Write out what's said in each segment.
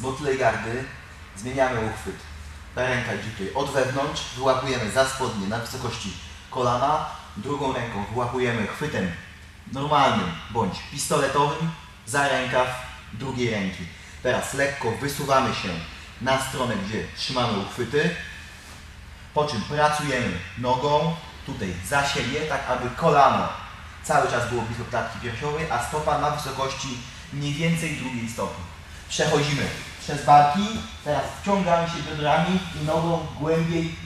z motylej gardy zmieniamy uchwyt. Ręka idzie tutaj od wewnątrz, wyłapujemy za spodnie na wysokości kolana, drugą ręką wyłapujemy chwytem normalnym bądź pistoletowym za rękaw drugiej ręki. Teraz lekko wysuwamy się na stronę, gdzie trzymamy uchwyty, po czym pracujemy nogą tutaj za siebie, tak aby kolano cały czas było blisko klatki piersiowej, a stopa na wysokości mniej więcej drugiej stopy. Przechodzimy przez barki, teraz wciągamy się biodrami i nogą głębiej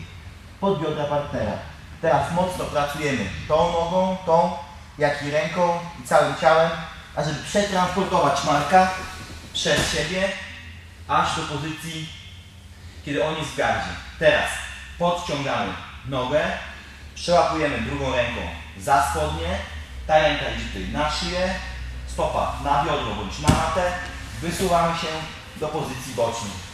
pod biodra partnera. Teraz mocno pracujemy tą nogą, tą, jak i ręką i całym ciałem, ażeby przetransportować marka przez siebie aż do pozycji, kiedy on jest w gardzie. Teraz podciągamy nogę, przełapujemy drugą ręką za spodnie, ta ręka idzie tutaj na szyję, stopa na biodro bądź na matę, wysuwamy się do pozycji bocznej.